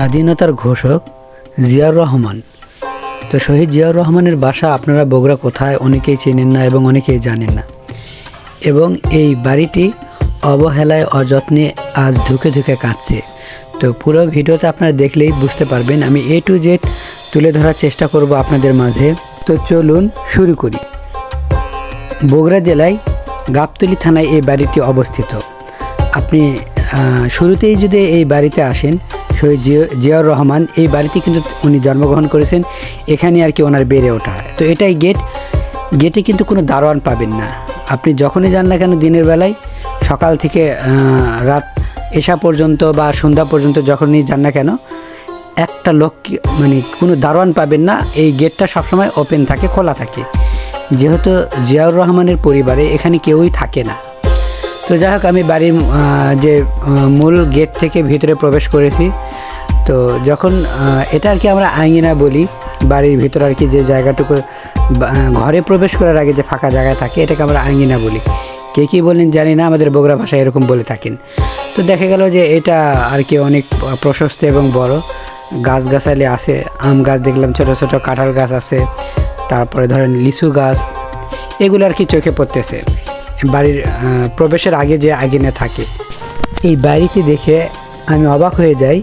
স্বাধীনতার ঘোষক জিয়াউর রহমান। তো শহীদ জিয়াউর রহমানের বাসা আপনারা বগুড়া কোথায় অনেকেই চেনেন না এবং অনেকেই জানেন না। এবং এই বাড়িটি অবহেলায়, অযত্নে আজ ধুকে ধুকে কাঁদছে। তো পুরো ভিডিওতে আপনারা দেখলেই বুঝতে পারবেন। আমি এ টু জেড তুলে ধরার চেষ্টা করব আপনাদের মাঝে। তো চলুন শুরু করি। বগুড়া জেলায় গাবতলী থানায় এই বাড়িটি অবস্থিত। আপনি শুরুতেই যদি এই বাড়িতে আসেন শহীদ জিয়াউর রহমান এই বাড়িতে কিন্তু উনি জন্মগ্রহণ করেছেন। এখানে আর কি ওনার বেড়ে ওঠা। তো এটাই গেট গেটে কিন্তু কোনো দারোয়ান পাবেন না। আপনি যখনই যান না কেন দিনের বেলায়, সকাল থেকে রাত এসা পর্যন্ত বা সন্ধ্যা পর্যন্ত যখনই যান না কেন, একটা লোক মানে কোনো দারোয়ান পাবেন না। এই গেটটা সবসময় ওপেন থাকে, খোলা থাকে। যেহেতু জিয়াউর রহমানের পরিবারে এখানে কেউই থাকে না। তো যাই হোক, আমি বাড়ির যে মূল গেট থেকে ভিতরে প্রবেশ করেছি। তো যখন এটা আর কি আমরা আঙ্গিনা বলি, বাড়ির ভিতরে আর কি যে জায়গাটুকু ঘরে প্রবেশ করার আগে যে ফাঁকা জায়গা থাকে, এটাকে আমরা আঙ্গিনা বলি। কে কী বলেন জানি না, আমাদের বগুড়া ভাষায় এরকম বলে থাকেন। তো দেখা গেল যে এটা আর কি অনেক প্রশস্ত এবং বড়। গাছগাছালি আছে, আম গাছ দেখলাম, ছোট ছোট কাঁঠাল গাছ আছে, তারপরে ধরেন লিচু গাছ, এগুলো আর কি চোখে পড়তেছে। বাড়ির প্রবেশের আগে যে আগে থাকে। এই বাড়িটি দেখে আমি অবাক হয়ে যাই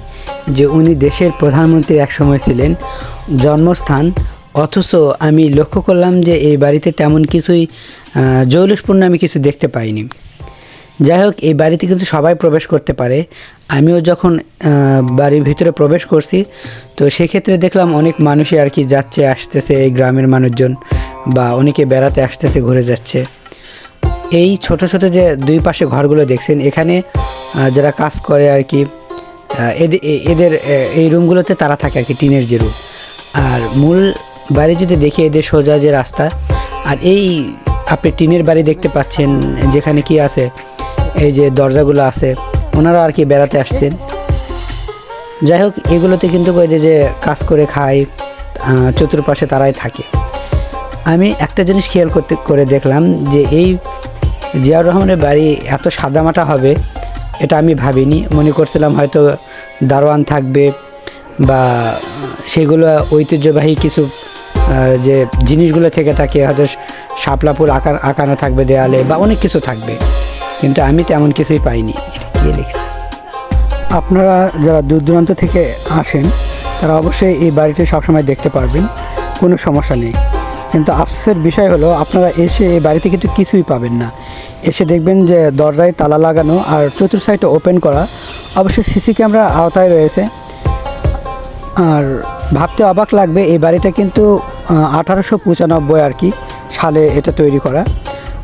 যে উনি দেশের প্রধানমন্ত্রী এক সময় ছিলেন, জন্মস্থান, অথচ আমি লক্ষ্য করলাম যে এই বাড়িতে তেমন কিছুই জৌলুসপূর্ণ আমি কিছু দেখতে পাইনি। যাই হোক, এই বাড়িতে কিন্তু সবাই প্রবেশ করতে পারে। আমিও যখন বাড়ির ভিতরে প্রবেশ করছি, তো সেক্ষেত্রে দেখলাম অনেক মানুষই আর কি যাচ্ছে, আসতেছে, এই গ্রামের মানুষজন বা অনেকে বেড়াতে আসতেছে, ঘুরে যাচ্ছে। এই ছোট ছোট যে দুই পাশে ঘরগুলো দেখছেন এখানে যারা কাজ করে আর কি আহ, এদে- এ- এদের এই রুমগুলোতে তারা থাকে আর কি টিনের যে রুম। আর মূল বাড়ি যদি দেখি এদের সোজা যে রাস্তা আর এই আপনি টিনের বাড়ি দেখতে পাচ্ছেন যেখানে কি আছে এই যে দরজাগুলো আছে ওনারা আর কি বেড়াতে আসছেন। যাই হোক এগুলোতে কিন্তু যে যে কাজ করে খায় চতুর্পাশে তারাই থাকে। আমি একটা জিনিস খেয়াল করতে করে দেখলাম যে এই জিয়াউর রহমানের বাড়ি এত সাদামাটা হবে, এটা আমি ভাবিনি। মনে করছিলাম হয়তো দারোয়ান থাকবে বা সেগুলো ঐতিহ্যবাহী কিছু যে জিনিসগুলো থেকে থাকে, হয়তো শাপলাপুর আঁকা আঁকানো থাকবে দেয়ালে বা অনেক কিছু থাকবে। কিন্তু আমি তেমন কিছুই পাইনি। আপনারা যারা দূর দূরান্ত থেকে আসেন, তারা অবশ্যই এই বাড়িটি সবসময় দেখতে পারবেন, কোনো সমস্যা নেই। কিন্তু আফসোসের বিষয় হলো, আপনারা এসে এই বাড়িতে কিন্তু কিছুই পাবেন না। এসে দেখবেন যে দরজায় তালা লাগানো আর চতুর সাইডটা ওপেন করা। অবশ্যই সিসি ক্যামেরা আওতায় রয়েছে। আর ভাবতে অবাক লাগবে, এই বাড়িটা কিন্তু আঠারোশো পঁচানব্বই আর কি সালে এটা তৈরি করা।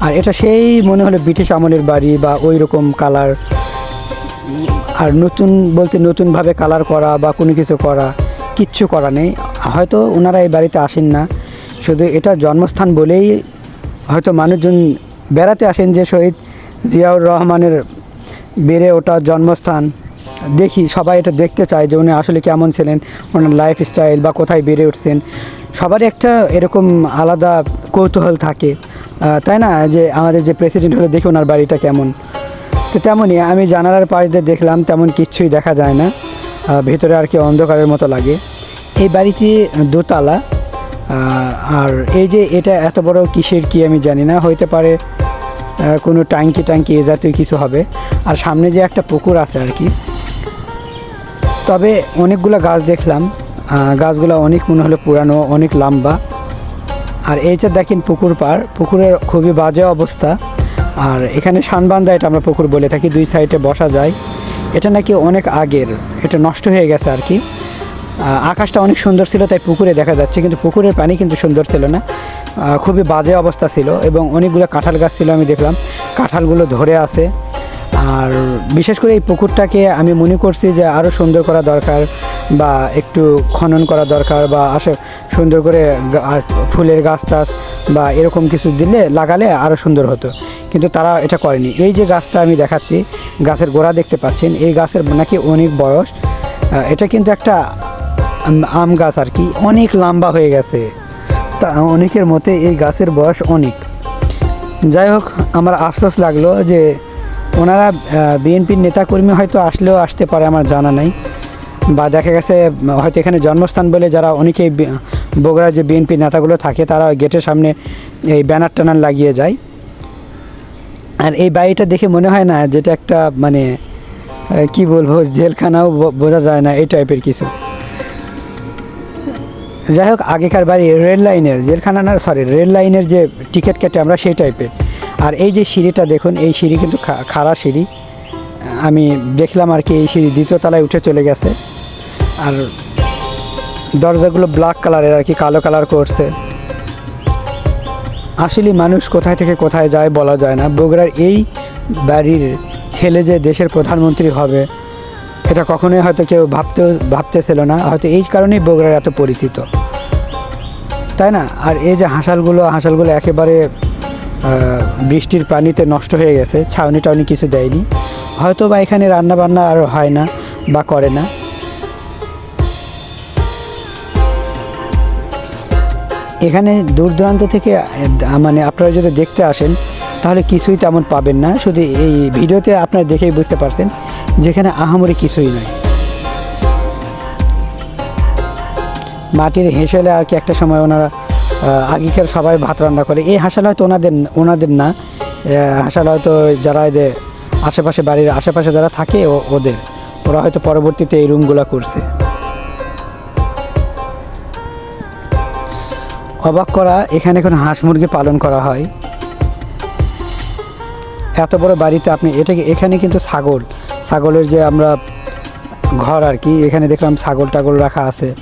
আর এটা সেই মনে হলো ব্রিটিশ আমলের বাড়ি বা ওই রকম কালার আর নতুন বলতে নতুনভাবে কালার করা বা কোনো কিছু করা, কিচ্ছু করা নেই। হয়তো ওনারা এই বাড়িতে আসেন না। শুধু এটা জন্মস্থান বলেই হয়তো মানুষজন বেড়াতে আসেন যে শহীদ জিয়াউর রহমানের বেড়ে ওঠা জন্মস্থান। দেখি, সবাই এটা দেখতে চায় যে উনি আসলে কেমন ছিলেন, ওনার লাইফ স্টাইল বা কোথায় বেড়ে উঠছেন। সবারই একটা এরকম আলাদা কৌতূহল থাকে। তাই না? যে আমাদের যে প্রেসিডেন্ট হলে দেখি ওনার বাড়িটা কেমন। তো তেমনই আমি জানালার পাশ দিয়ে দেখলাম, তেমন কিচ্ছুই দেখা যায় না। ভেতরে আর কি অন্ধকারের মতো লাগে। এই বাড়িটি দোতলা। আর এই যে এটা এত বড় কিসের কি আমি জানি না, হইতে পারে কোনো ট্যাঙ্কি ট্যাঙ্কি এ জাতীয় কিছু হবে। আর সামনে যে একটা পুকুর আছে আর কি। তবে অনেকগুলো গাছ দেখলাম গাছগুলো অনেক মনে হলো পুরানো, অনেক লম্বা। আর এই যে দেখেন পুকুর পার পুকুরের খুবই বাজে অবস্থা। আর এখানে সানবান্ধা এটা আমরা পুকুর বলে থাকি, দুই সাইডে বসা যায়। এটা নাকি অনেক আগের, এটা নষ্ট হয়ে গেছে আর কি। আকাশটা অনেক সুন্দর ছিল, তাই পুকুরে দেখা যাচ্ছে, কিন্তু পুকুরের পানি কিন্তু সুন্দর ছিল না। খুবই বাজে অবস্থা ছিল এবং অনেকগুলো কাঁঠাল গাছ ছিল আমি দেখলাম। কাঁঠালগুলো ধরে আছে। আর বিশেষ করে এই পুকুরটাকে আমি মনে করছি যে আরও সুন্দর করা দরকার বা একটু খনন করা দরকার বা আসে সুন্দর করে ফুলের গাছ টাছ বা এরকম কিছু দিলে লাগালে আরও সুন্দর হতো। কিন্তু তারা এটা করেনি। এই যে গাছটা আমি দেখাচ্ছি, গাছের গোড়া দেখতে পাচ্ছেন, এই গাছের নাকি অনেক বয়স। এটা কিন্তু একটা আম- গাছ আর কি, অনেক লম্বা হয়ে গেছে। তা অনেকের মতে এই গাছের বয়স অনেক। যাই হোক, আমার আফসোস লাগল যে ওনারা বিএনপির নেতাকর্মী হয়তো আসলেও আসতে পারে আমার জানা নাই। বা দেখা গেছে, হয়তো এখানে জন্মস্থান বলে যারা অনেকেই বগুড়ার যে বিএনপি নেতাগুলো থাকে, তারা গেটের সামনে এই ব্যানার ট্যানার লাগিয়ে যায়। আর এই বাড়িটা দেখে মনে হয় না, যেটা একটা মানে কি বলব, জেলখানাও বোঝা যায় না, এই টাইপের কিছু। যাই হোক, আগেকার বাড়ি রেল লাইনের জেলখানা না সরি রেল লাইনের যে টিকিট কেটে আমরা সেই টাইপের আর এই যে সিঁড়িটা দেখুন, এই সিঁড়ি কিন্তু খাড়া সিঁড়ি। আমি দেখলাম আর কি, এই সিঁড়ি দ্বিতীয় তলায় উঠে চলে গেছে। আর দরজাগুলো ব্ল্যাক কালারের আর কি, কালো কালার করছে। আসলে মানুষ কোথায় থেকে কোথায় যায় বলা যায় না। বগুড়ার এই বাড়ির ছেলে যে দেশের প্রধানমন্ত্রী হবে এটা কখনোই হয়তো কেউ ভাবতেও, ভাবতেছিল না। হয়তো এই কারণেই বগুড়ার এত পরিচিত। তাই না? আর এই যে হাঁসালগুলো হাঁসালগুলো একেবারে বৃষ্টির পানিতে নষ্ট হয়ে গেছে, ছাউনি টাউনি কিছু দেয়নি। হয়তো বা এখানে রান্না বান্না আর হয় না বা করে না। এখানে দূর দূরান্ত থেকে মানে আপনারা যদি দেখতে আসেন তাহলে কিছুই তেমন পাবেন না। শুধু এই ভিডিওতে আপনারা দেখেই বুঝতে পারছেন যেখানে আহামরি কিছুই নয় মাটির হেঁসেলে আর কি একটা সময় ওনারা আগেকার সবাই ভাত রান্না করে। এই হাসাল হয়তো ওনাদের ওনাদের না। হাসাল হয়তো যারা এদের আশেপাশে বাড়ির আশেপাশে যারা থাকে ওদের। ওরা হয়তো পরবর্তীতে এই রুমগুলো করছে। অবাক করা, এখানে এখন হাঁস মুরগি পালন করা হয়। এত বড় বাড়িতে আপনি, এটা এখানে কিন্তু ছাগল। ছাগলের যে আমরা ঘর আর কি, এখানে দেখলাম ছাগল টাগল রাখা আছে।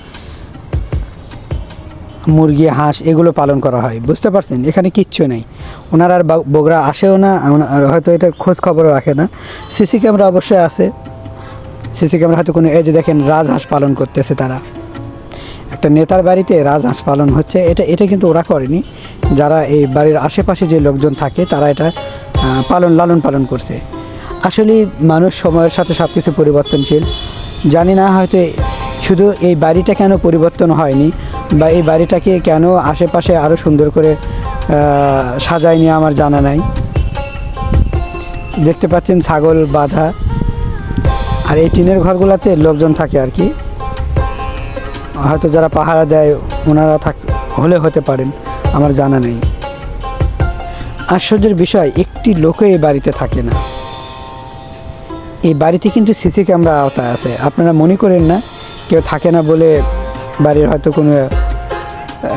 মুরগি, হাঁস, এগুলো পালন করা হয়, বুঝতে পারছেন? এখানে কিচ্ছু নেই। ওনারা আর বা- বগুড়া আসেও না হয়তো এটার খোঁজ খবরও রাখে না। সিসি ক্যামেরা অবশ্যই আছে। সিসি ক্যামেরা হয়তো কোনো যে দেখেন রাজহাঁস পালন করতেছে তারা। একটা নেতার বাড়িতে রাজহাঁস পালন হচ্ছে, এটা এটা কিন্তু ওরা করেনি। যারা এই বাড়ির আশেপাশে যে লোকজন থাকে, তারা এটা পালন, লালন পালন করছে। আসলে মানুষ সময়ের সাথে সব কিছু পরিবর্তনশীল। জানি না হয়তো শুধু এই বাড়িটা কেন পরিবর্তন হয়নি বা এই বাড়িটাকে কেন আশেপাশে আরও সুন্দর করে সাজায়নি আমার জানা নাই। দেখতে পাচ্ছেন ছাগল, বাঁধা। আর এই টিনের ঘরগুলোতে লোকজন থাকে আর কি। হয়তো যারা পাহারা দেয়, ওনারা থাক হলে হতে পারেন, আমার জানা নেই। আশ্চর্যের বিষয়, একটি লোকও এই বাড়িতে থাকে না। এই বাড়িতে কিন্তু সিসি ক্যামেরা আওতায় আছে। আপনারা মনে করেন না, কেউ থাকে না বলে বাড়ির হয়তো কোনো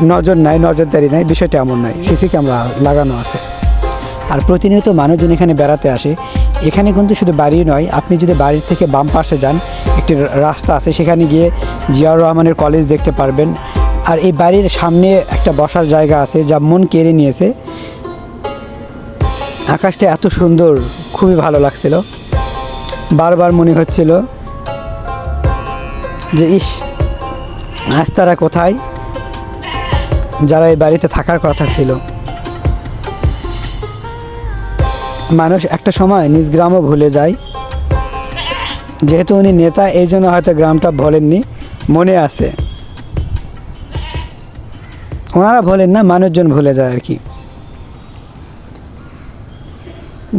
নজর নাই, নজরদারি নাই, বিষয়টা এমন নয়। সিসি ক্যামেরা লাগানো আছে। আর প্রতিনিয়ত মানুষজন এখানে বেড়াতে আসে। এখানে কিন্তু শুধু বাড়ি নয়, আপনি যদি বাড়ির থেকে বাম পাশে যান, একটি রাস্তা আছে, সেখানে গিয়ে জিয়াউর রহমানের কলেজ দেখতে পারবেন। আর এই বাড়ির সামনে একটা বসার জায়গা আছে, যা মন কেড়ে নিয়েছে। আকাশটা এত সুন্দর, খুবই ভালো লাগছিল। বারবার মনে হচ্ছিল যে, ইস, আজ তারা কোথায়? যারা এই বাড়িতে থাকার কথা ছিল। মানুষ একটা সময় নিজ গ্রামও ভুলে যায়। যেহেতু উনি নেতা, এই জন্য হয়তো গ্রামটা বলেননি মনে আছে। ওনারা ভোলেন না, মানুষজন ভুলে যায় আর কি।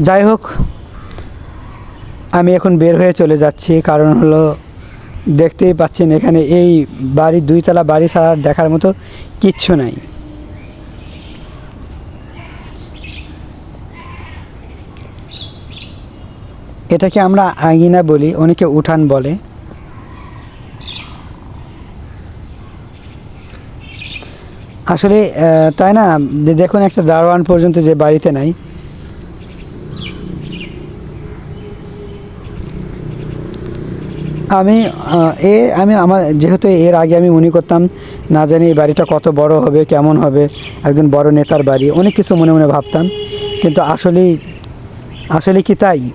যাই হোক, আমি এখন বের হয়ে চলে যাচ্ছি। কারণ হলো, দেখতেই পাচ্ছেন এখানে এই বাড়ি, দুইতলা বাড়ি ছাড়া দেখার মতো কিচ্ছু নাই। এটাকে আমরা আঙিনা বলি, অনেকে উঠান বলে। আসলে তাই না? দেখুন একটা দারোয়ান পর্যন্ত যে বাড়িতে নাই। আমি এ, আমি আমার, যেহেতু এর আগে আমি মনে করতাম, না জানি এই বাড়িটা কত বড় হবে, কেমন হবে, একজন বড় নেতার বাড়ি, অনেক কিছু মনে মনে ভাবতাম। কিন্তু আসলেই আসলে কি তাই?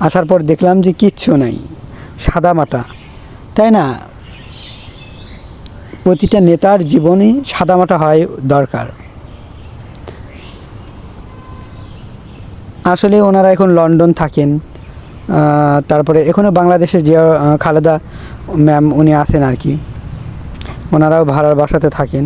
আসার পর দেখলাম যে কিচ্ছু নাই, সাদা মাটা। তাই না? প্রতিটা নেতার জীবনে সাদামাটা হয় দরকার। আসলে ওনারা এখন লন্ডন থাকেন তারপরে এখনও বাংলাদেশের যে খালেদা ম্যাম উনি আছেন আর কি। ওনারাও ভাড়ার বাসাতে থাকেন।